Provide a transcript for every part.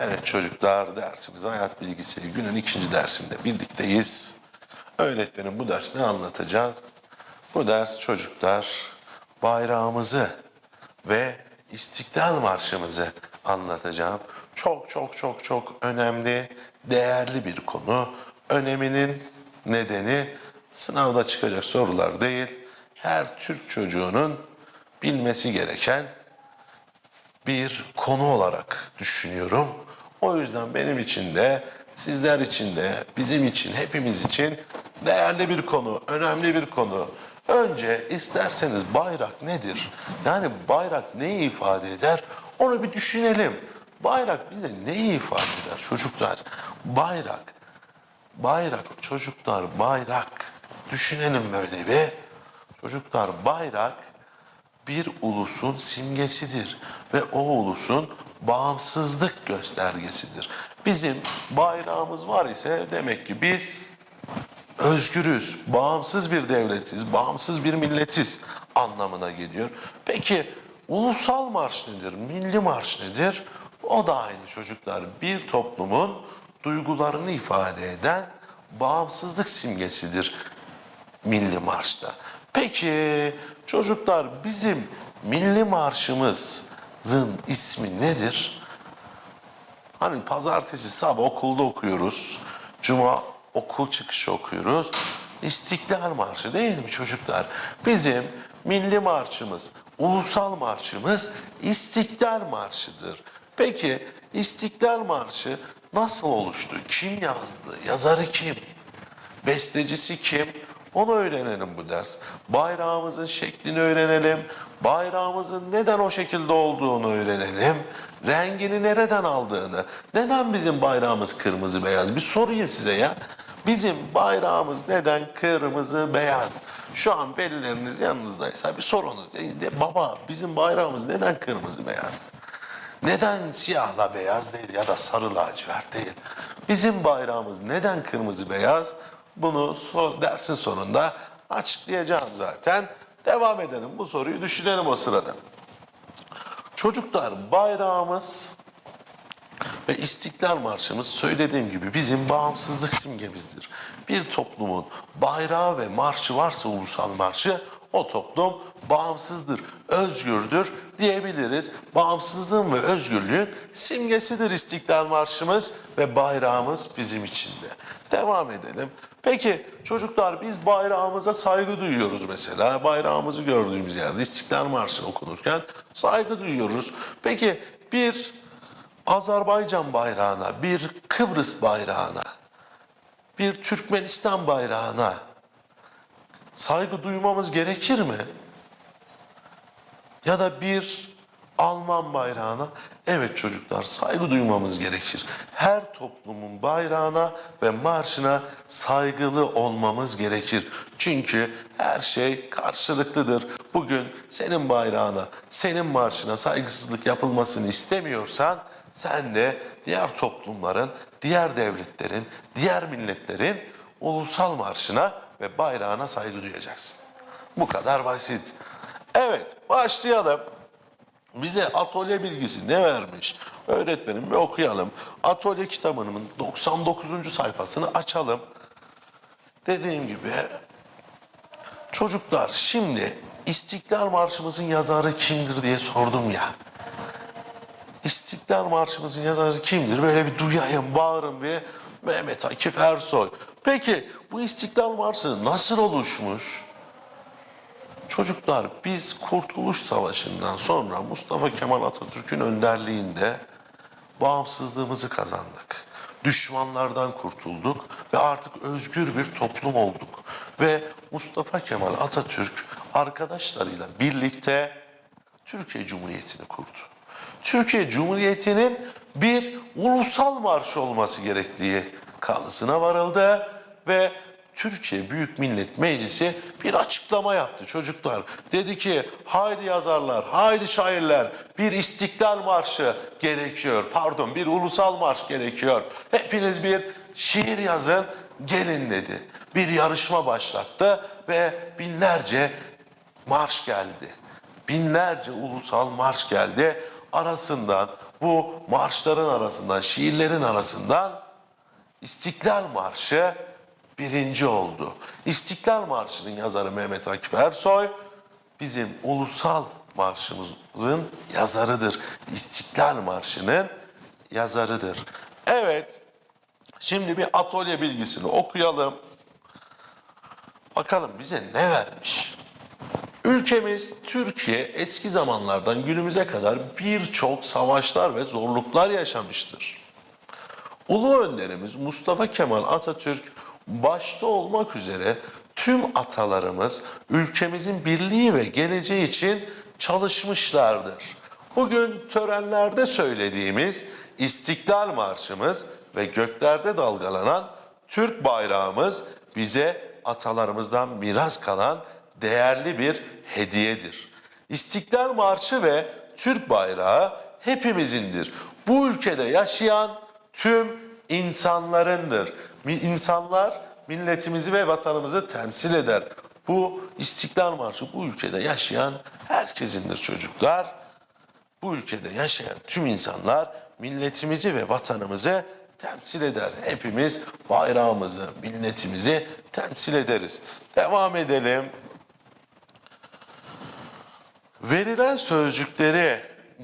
Evet çocuklar dersimiz hayat bilgisi günün ikinci dersinde birlikteyiz. Öğretmenim bu ders ne anlatacağız? Bu ders çocuklar bayrağımızı ve İstiklal Marşımızı anlatacağım. Çok çok çok çok önemli, değerli bir konu. Öneminin nedeni sınavda çıkacak sorular değil, her Türk çocuğunun bilmesi gereken bir konu olarak düşünüyorum. O yüzden benim için de, sizler için de, bizim için, hepimiz için değerli bir konu, önemli bir konu. Önce isterseniz bayrak nedir? Yani bayrak neyi ifade eder? Onu bir düşünelim. Bayrak bize neyi ifade eder çocuklar? Bayrak, bayrak çocuklar bayrak. Düşünelim böyle bir. Çocuklar bayrak bir ulusun simgesidir ve o ulusun bağımsızlık göstergesidir. Bizim bayrağımız var ise demek ki biz özgürüz, bağımsız bir devletiz, bağımsız bir milletiz anlamına geliyor. Peki ulusal marş nedir, milli marş nedir? O da aynı çocuklar. Bir toplumun duygularını ifade eden bağımsızlık simgesidir milli marşta. Peki çocuklar bizim milli marşımızın ismi nedir? Hani pazartesi sabah okulda okuyoruz. Cuma okul çıkışı okuyoruz. İstiklal Marşı değil mi çocuklar? Bizim milli marşımız, ulusal marşımız İstiklal Marşı'dır. Peki İstiklal Marşı nasıl oluştu? Kim yazdı? Yazarı kim? Bestecisi kim? Onu öğrenelim bu ders. Bayrağımızın şeklini öğrenelim. Bayrağımızın neden o şekilde olduğunu öğrenelim. Rengini nereden aldığını. Neden bizim bayrağımız kırmızı beyaz? Bir sorayım size ya. Bizim bayrağımız neden kırmızı beyaz? Şu an velileriniz yanınızdaysa bir sorun. De, de, baba bizim bayrağımız neden kırmızı beyaz? Neden siyahla beyaz değil ya da sarı lacivert değil? Bizim bayrağımız neden kırmızı beyaz? Bunu so- dersin sonunda açıklayacağım zaten. Devam edelim bu soruyu düşünelim o sırada. Çocuklar bayrağımız ve İstiklal Marşımız söylediğim gibi bizim bağımsızlık simgemizdir. Bir toplumun bayrağı ve marşı varsa ulusal marşı o toplum bağımsızdır, özgürdür diyebiliriz. Bağımsızlığın ve özgürlüğün simgesidir İstiklal Marşımız ve bayrağımız bizim için de. Devam edelim. Peki çocuklar biz bayrağımıza saygı duyuyoruz mesela. Bayrağımızı gördüğümüz yerde İstiklal Marşı okunurken saygı duyuyoruz. Peki bir Azerbaycan bayrağına, bir Kıbrıs bayrağına, bir Türkmenistan bayrağına saygı duymamız gerekir mi? Ya da bir Alman bayrağına evet çocuklar saygı duymamız gerekir. Her toplumun bayrağına ve marşına saygılı olmamız gerekir. Çünkü her şey karşılıklıdır. Bugün senin bayrağına, senin marşına saygısızlık yapılmasını istemiyorsan sen de diğer toplumların, diğer devletlerin, diğer milletlerin ulusal marşına ve bayrağına saygı duyacaksın. Bu kadar basit. Evet, başlayalım. Bize atölye bilgisi ne vermiş? Öğretmenim bir okuyalım. Atölye kitabının 99. sayfasını açalım. Dediğim gibi çocuklar şimdi İstiklal Marşımızın yazarı kimdir diye sordum ya. İstiklal Marşımızın yazarı kimdir? Böyle bir duyayım, bağırın bir Mehmet Akif Ersoy. Peki bu İstiklal Marşı nasıl oluşmuş? Çocuklar biz Kurtuluş Savaşı'ndan sonra Mustafa Kemal Atatürk'ün önderliğinde bağımsızlığımızı kazandık. Düşmanlardan kurtulduk ve artık özgür bir toplum olduk. Ve Mustafa Kemal Atatürk arkadaşlarıyla birlikte Türkiye Cumhuriyeti'ni kurdu. Türkiye Cumhuriyeti'nin bir ulusal marşı olması gerektiği kanısına varıldı ve Türkiye Büyük Millet Meclisi bir açıklama yaptı çocuklar. Dedi ki haydi yazarlar, haydi şairler bir istiklal marşı gerekiyor. Pardon bir ulusal marş gerekiyor. Hepiniz bir şiir yazın gelin dedi. Bir yarışma başlattı ve binlerce marş geldi. Binlerce ulusal marş geldi. Arasından bu marşların arasından, şiirlerin arasından İstiklal Marşı birinci oldu. İstiklal Marşı'nın yazarı Mehmet Akif Ersoy bizim ulusal marşımızın yazarıdır. İstiklal Marşı'nın yazarıdır. Evet, şimdi bir atölye bilgisini okuyalım. Bakalım bize ne vermiş? Ülkemiz Türkiye eski zamanlardan günümüze kadar birçok savaşlar ve zorluklar yaşamıştır. Ulu önderimiz Mustafa Kemal Atatürk başta olmak üzere tüm atalarımız ülkemizin birliği ve geleceği için çalışmışlardır. Bugün törenlerde söylediğimiz İstiklal Marşımız ve göklerde dalgalanan Türk bayrağımız bize atalarımızdan miras kalan değerli bir hediyedir. İstiklal Marşı ve Türk bayrağı hepimizindir. Bu ülkede yaşayan tüm insanlarındır. İnsanlar milletimizi ve vatanımızı temsil eder. Bu İstiklal Marşı bu ülkede yaşayan herkesindir çocuklar. Bu ülkede yaşayan tüm insanlar milletimizi ve vatanımızı temsil eder. Hepimiz bayrağımızı, milletimizi temsil ederiz. Devam edelim. Verilen sözcükleri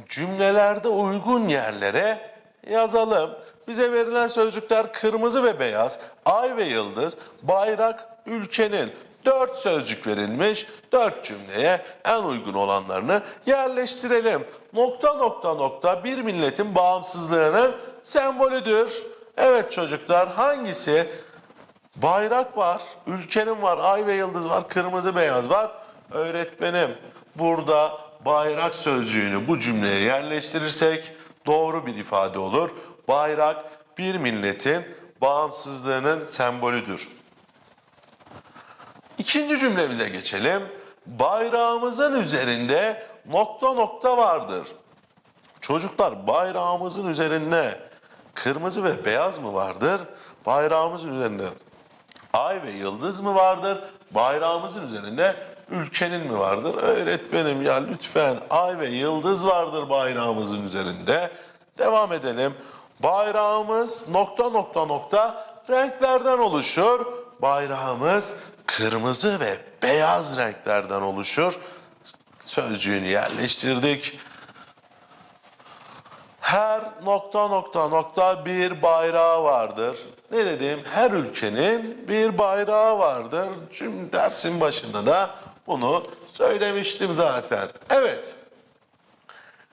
cümlelerde uygun yerlere yazalım. Bize verilen sözcükler kırmızı ve beyaz, ay ve yıldız, bayrak, ülkenin. Dört sözcük verilmiş, dört cümleye en uygun olanlarını yerleştirelim. Nokta nokta nokta bir milletin bağımsızlığının sembolüdür. Evet çocuklar hangisi? Bayrak var, ülkenin var, ay ve yıldız var, kırmızı beyaz var. Öğretmenim burada bayrak sözcüğünü bu cümleye yerleştirirsek doğru bir ifade olur. Bayrak bir milletin bağımsızlığının sembolüdür. İkinci cümlemize geçelim. Bayrağımızın üzerinde nokta nokta vardır. Çocuklar bayrağımızın üzerinde kırmızı ve beyaz mı vardır? Bayrağımızın üzerinde ay ve yıldız mı vardır? Bayrağımızın üzerinde ülkenin mi vardır? Öğretmenim ya lütfen ay ve yıldız vardır bayrağımızın üzerinde. Devam edelim. Bayrağımız nokta nokta nokta renklerden oluşur. Bayrağımız kırmızı ve beyaz renklerden oluşur. Sözcüğünü yerleştirdik. Her nokta nokta nokta bir bayrağı vardır. Ne dedim? Her ülkenin bir bayrağı vardır. Cüm dersin başında da bunu söylemiştim zaten. Evet.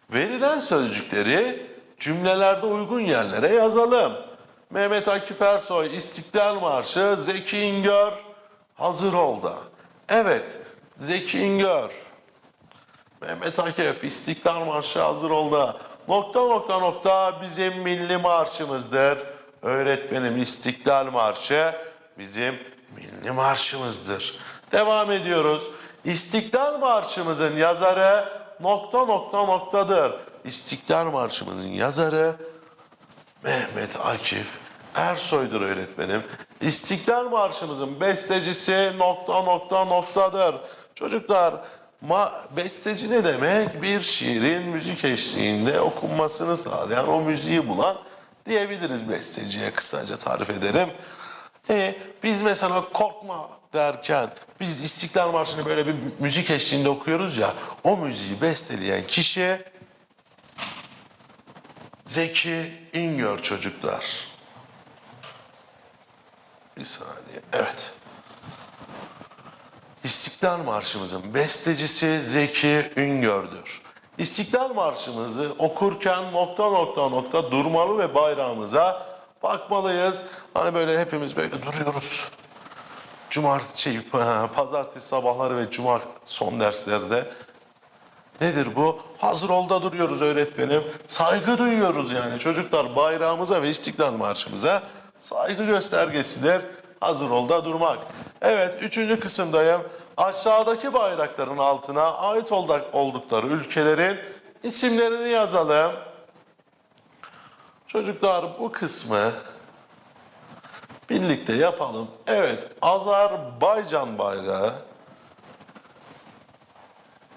Verilen sözcükleri cümlelerde uygun yerlere yazalım. Mehmet Akif Ersoy İstiklal Marşı Zeki İngör hazır ol da. Evet Zeki İngör Mehmet Akif İstiklal Marşı hazır ol da. Nokta nokta nokta bizim milli marşımızdır. Öğretmenim İstiklal Marşı bizim milli marşımızdır. Devam ediyoruz. İstiklal Marşımızın yazarı nokta nokta noktadır. İstiklal Marşımızın yazarı Mehmet Akif Ersoy'dur öğretmenim. İstiklal Marşımızın bestecisi nokta nokta noktadır. Çocuklar ma besteci ne demek? Bir şiirin müzik eşliğinde okunmasını sağlayan, o müziği bulan diyebiliriz besteciye kısaca tarif ederim. E, biz mesela korkma derken biz İstiklal Marşı'nı böyle bir müzik eşliğinde okuyoruz ya o müziği besteleyen kişi Zeki İngör çocuklar. Bir saniye. Evet. İstiklal Marşımızın bestecisi Zeki Üngör'dür. İstiklal Marşımızı okurken nokta nokta nokta durmalı ve bayrağımıza bakmalıyız. Hani böyle hepimiz böyle duruyoruz. Cumartesi, şey, pazartesi sabahları ve cuma son derslerde Nedir bu? Hazır olda duruyoruz öğretmenim. Saygı duyuyoruz yani. Çocuklar bayrağımıza ve İstiklal Marşımıza saygı göstergesidir. Hazır olda durmak. Evet, üçüncü kısımdayım. Aşağıdaki bayrakların altına ait oldukları ülkelerin isimlerini yazalım. Çocuklar bu kısmı birlikte yapalım. Evet, Azerbaycan bayrağı,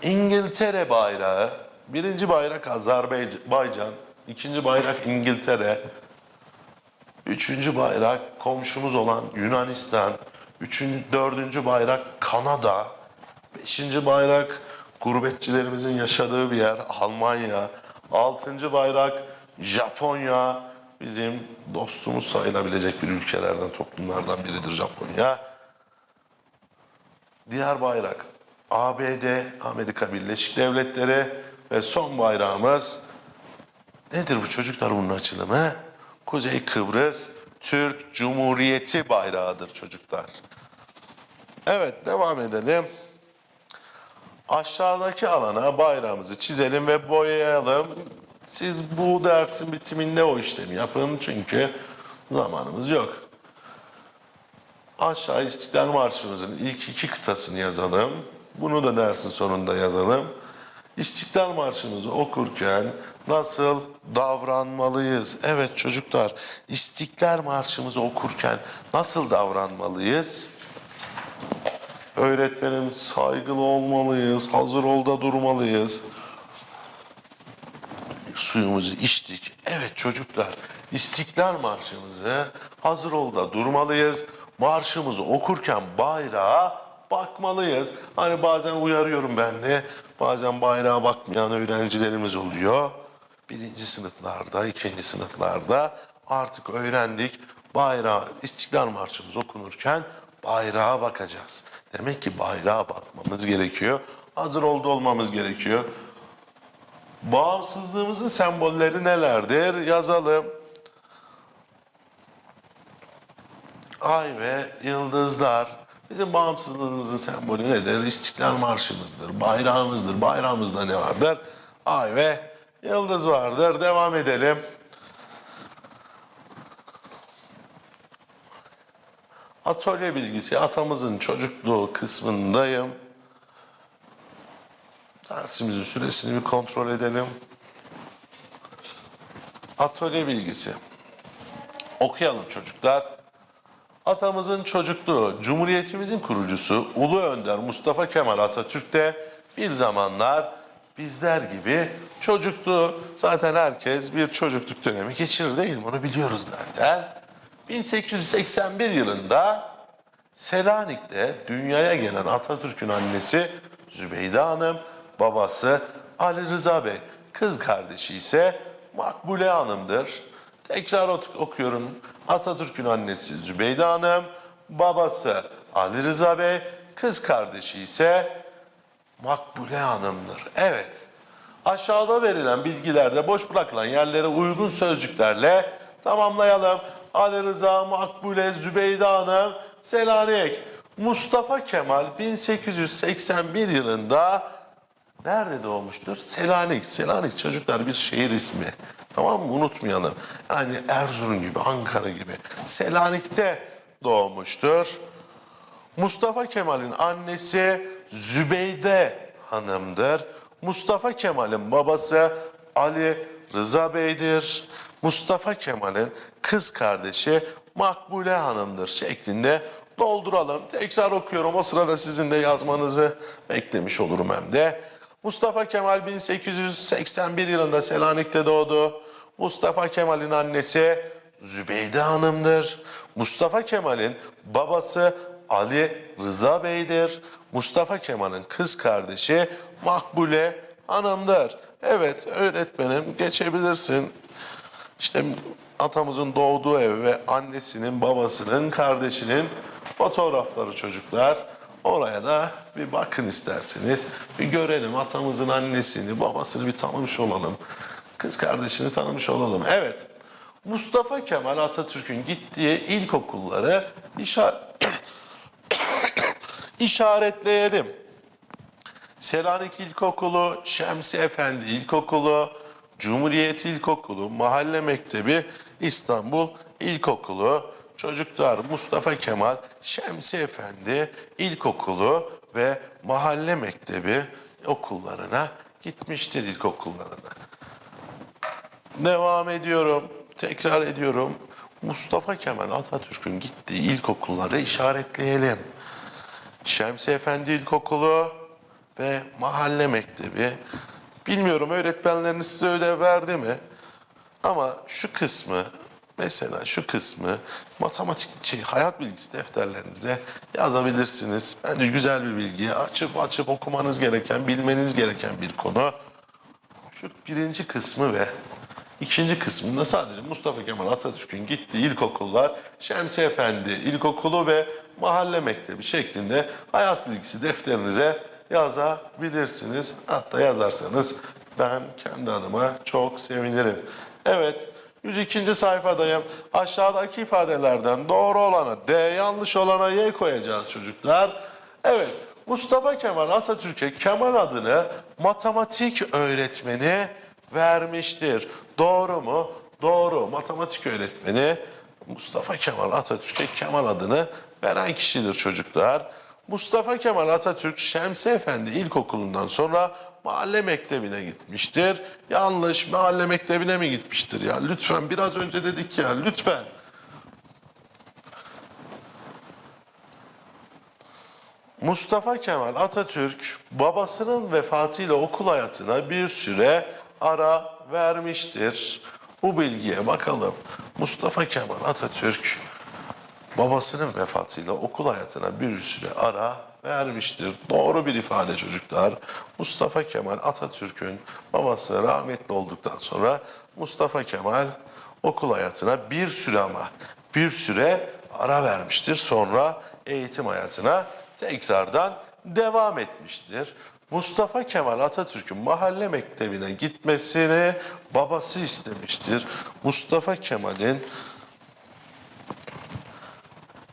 İngiltere bayrağı, birinci bayrak Azerbaycan, ikinci bayrak İngiltere, üçüncü bayrak komşumuz olan Yunanistan, üçüncü, dördüncü bayrak Kanada, beşinci bayrak gurbetçilerimizin yaşadığı bir yer Almanya, altıncı bayrak Japonya, bizim dostumuz sayılabilecek bir ülkelerden, toplumlardan biridir Japonya. Diğer bayrak ABD, Amerika Birleşik Devletleri ve son bayrağımız nedir bu çocuklar bunun açılımı? Kuzey Kıbrıs Türk Cumhuriyeti bayrağıdır çocuklar. Evet devam edelim. Aşağıdaki alana bayrağımızı çizelim ve boyayalım. Siz bu dersin bitiminde o işlemi yapın çünkü zamanımız yok. Aşağı İstiklal Marşımızın ilk iki kıtasını yazalım. Bunu da dersin sonunda yazalım. İstiklal Marşımızı okurken nasıl davranmalıyız? Evet çocuklar, İstiklal Marşımızı okurken nasıl davranmalıyız? Öğretmenim saygılı olmalıyız, hazır ol da durmalıyız. Suyumuzu içtik. Evet çocuklar, İstiklal Marşımızı hazır ol da durmalıyız. Marşımızı okurken bayrağa bakmalıyız. Hani bazen uyarıyorum ben de, bazen bayrağa bakmayan öğrencilerimiz oluyor. Birinci sınıflarda, ikinci sınıflarda artık öğrendik. Bayrağı, İstiklal Marşımız okunurken bayrağa bakacağız. Demek ki bayrağa bakmamız gerekiyor. Hazır oldu olmamız gerekiyor. Bağımsızlığımızın sembolleri nelerdir? Yazalım. Ay ve yıldızlar. Bizim bağımsızlığımızın sembolü nedir? İstiklal Marşımızdır, bayrağımızdır. Bayrağımızda ne vardır? Ay ve yıldız vardır. Devam edelim. Atölye bilgisi atamızın çocukluğu kısmındayım. Dersimizin süresini bir kontrol edelim. Atölye bilgisi. Okuyalım çocuklar. Atamızın çocukluğu, Cumhuriyetimizin kurucusu Ulu Önder Mustafa Kemal Atatürk de bir zamanlar bizler gibi çocuktu. Zaten herkes bir çocukluk dönemi geçirir değil mi? Bunu biliyoruz zaten. 1881 yılında Selanik'te dünyaya gelen Atatürk'ün annesi Zübeyde Hanım, babası Ali Rıza Bey, kız kardeşi ise Makbule Hanım'dır. Tekrar ok- okuyorum. Atatürk'ün annesi Zübeyde Hanım, babası Ali Rıza Bey, kız kardeşi ise Makbule Hanım'dır. Evet. Aşağıda verilen bilgilerde boş bırakılan yerlere uygun sözcüklerle tamamlayalım. Ali Rıza, Makbule, Zübeyde Hanım, Selanik. Mustafa Kemal 1881 yılında nerede doğmuştur? Selanik. Selanik çocuklar bir şehir ismi. Tamam mı? Unutmayalım. Yani Erzurum gibi, Ankara gibi. Selanik'te doğmuştur. Mustafa Kemal'in annesi Zübeyde Hanım'dır. Mustafa Kemal'in babası Ali Rıza Bey'dir. Mustafa Kemal'in kız kardeşi Makbule Hanım'dır şeklinde dolduralım. Tekrar okuyorum. O sırada sizin de yazmanızı beklemiş olurum hem de. Mustafa Kemal 1881 yılında Selanik'te doğdu. Mustafa Kemal'in annesi Zübeyde Hanım'dır. Mustafa Kemal'in babası Ali Rıza Bey'dir. Mustafa Kemal'in kız kardeşi Makbule Hanım'dır. Evet öğretmenim geçebilirsin. İşte atamızın doğduğu ev ve annesinin, babasının, kardeşinin fotoğrafları çocuklar. Oraya da bir bakın isterseniz. Bir görelim atamızın annesini, babasını bir tanımış olalım. Kız kardeşini tanımış olalım. Evet. Mustafa Kemal Atatürk'ün gittiği ilkokulları işa- işaretleyelim. Selanik İlkokulu, Şemsi Efendi İlkokulu, Cumhuriyet İlkokulu, Mahalle Mektebi, İstanbul İlkokulu, çocuklar Mustafa Kemal, Şemsi Efendi İlkokulu ve Mahalle Mektebi okullarına gitmiştir ilkokullarına. Devam ediyorum. Tekrar ediyorum. Mustafa Kemal Atatürk'ün gittiği ilkokulları işaretleyelim. Şemsi Efendi İlkokulu ve Mahalle Mektebi. Bilmiyorum öğretmenleriniz size ödev verdi mi? Ama şu kısmı mesela şu kısmı matematik şey, hayat bilgisi defterlerinize yazabilirsiniz. Bence güzel bir bilgi. Açıp açıp okumanız gereken, bilmeniz gereken bir konu. Şu birinci kısmı ve ikinci kısmında sadece Mustafa Kemal Atatürk'ün gittiği ilkokullar Şemsi Efendi İlkokulu ve Mahalle Mektebi şeklinde hayat bilgisi defterinize yazabilirsiniz. Hatta yazarsanız ben kendi adıma çok sevinirim. Evet, 102. sayfadayım. Aşağıdaki ifadelerden doğru olana D, yanlış olana Y koyacağız çocuklar. Evet, Mustafa Kemal Atatürk'e Kemal adını matematik öğretmeni vermiştir. Doğru mu? Doğru. Matematik öğretmeni Mustafa Kemal Atatürk'e Kemal adını veren kişidir çocuklar. Mustafa Kemal Atatürk Şemsi Efendi İlkokulu'ndan sonra mahalle mektebine gitmiştir. Yanlış mahalle mektebine mi gitmiştir ya? Lütfen biraz önce dedik ya lütfen. Mustafa Kemal Atatürk babasının vefatıyla okul hayatına bir süre ara vermiştir. Bu bilgiye bakalım. Mustafa Kemal Atatürk babasının vefatıyla okul hayatına bir süre ara vermiştir. Doğru bir ifade çocuklar. Mustafa Kemal Atatürk'ün babası rahmetli olduktan sonra Mustafa Kemal okul hayatına bir süre ama bir süre ara vermiştir. Sonra eğitim hayatına tekrardan devam etmiştir. Mustafa Kemal Atatürk'ün mahalle mektebine gitmesini babası istemiştir. Mustafa Kemal'in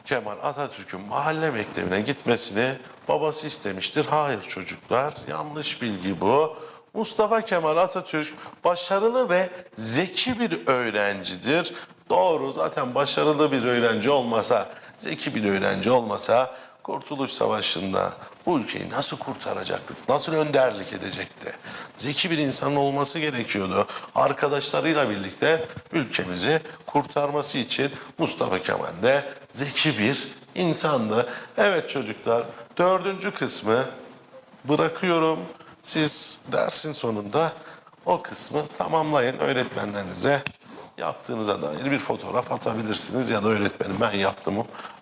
Kemal Atatürk'ün mahalle mektebine gitmesini babası istemiştir. Hayır çocuklar, yanlış bilgi bu. Mustafa Kemal Atatürk başarılı ve zeki bir öğrencidir. Doğru, zaten başarılı bir öğrenci olmasa, zeki bir öğrenci olmasa Kurtuluş Savaşı'nda bu ülkeyi nasıl kurtaracaktık, nasıl önderlik edecekti? Zeki bir insan olması gerekiyordu. Arkadaşlarıyla birlikte ülkemizi kurtarması için Mustafa Kemal de zeki bir insandı. Evet çocuklar, dördüncü kısmı bırakıyorum. Siz dersin sonunda o kısmı tamamlayın öğretmenlerinize yaptığınıza dair bir fotoğraf atabilirsiniz ya da öğretmenim ben yaptım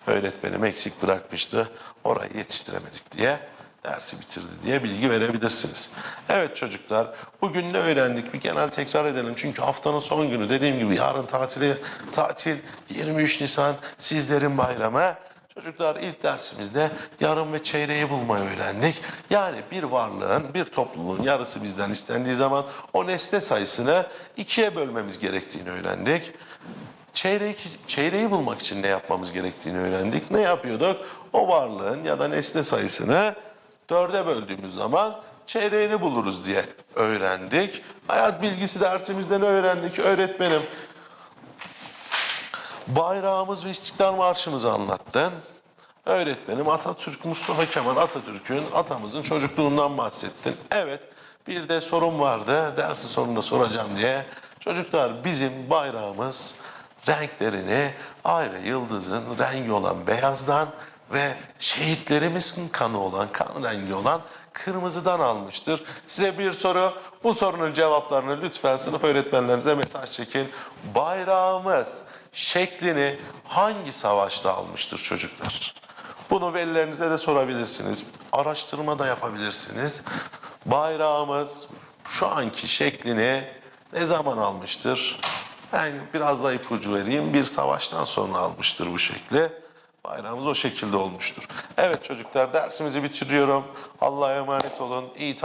öğretmenim eksik bırakmıştı orayı yetiştiremedik diye dersi bitirdi diye bilgi verebilirsiniz. Evet çocuklar bugün ne öğrendik bir genel tekrar edelim çünkü haftanın son günü dediğim gibi yarın tatili tatil 23 Nisan sizlerin bayramı. Çocuklar ilk dersimizde yarım ve çeyreği bulmayı öğrendik. Yani bir varlığın, bir topluluğun yarısı bizden istendiği zaman o nesne sayısını ikiye bölmemiz gerektiğini öğrendik. Çeyreği, çeyreği bulmak için ne yapmamız gerektiğini öğrendik. Ne yapıyorduk? O varlığın ya da nesne sayısını dörde böldüğümüz zaman çeyreğini buluruz diye öğrendik. Hayat bilgisi dersimizde ne öğrendik? Öğretmenim bayrağımız ve İstiklal Marşımızı anlattın. Öğretmenim Atatürk, Mustafa Kemal Atatürk'ün atamızın çocukluğundan bahsettin. Evet bir de sorun vardı dersin sonunda soracağım diye. Çocuklar bizim bayrağımız renklerini ay ve yıldızın rengi olan beyazdan ve şehitlerimizin kanı olan, kan rengi olan kırmızıdan almıştır. Size bir soru, bu sorunun cevaplarını lütfen sınıf öğretmenlerinize mesaj çekin. Bayrağımız şeklini hangi savaşta almıştır çocuklar? Bunu velilerinize de sorabilirsiniz. Araştırma da yapabilirsiniz. Bayrağımız şu anki şeklini ne zaman almıştır? Ben biraz daha ipucu vereyim. Bir savaştan sonra almıştır bu şekli. Bayrağımız o şekilde olmuştur. Evet çocuklar dersimizi bitiriyorum. Allah'a emanet olun. İyi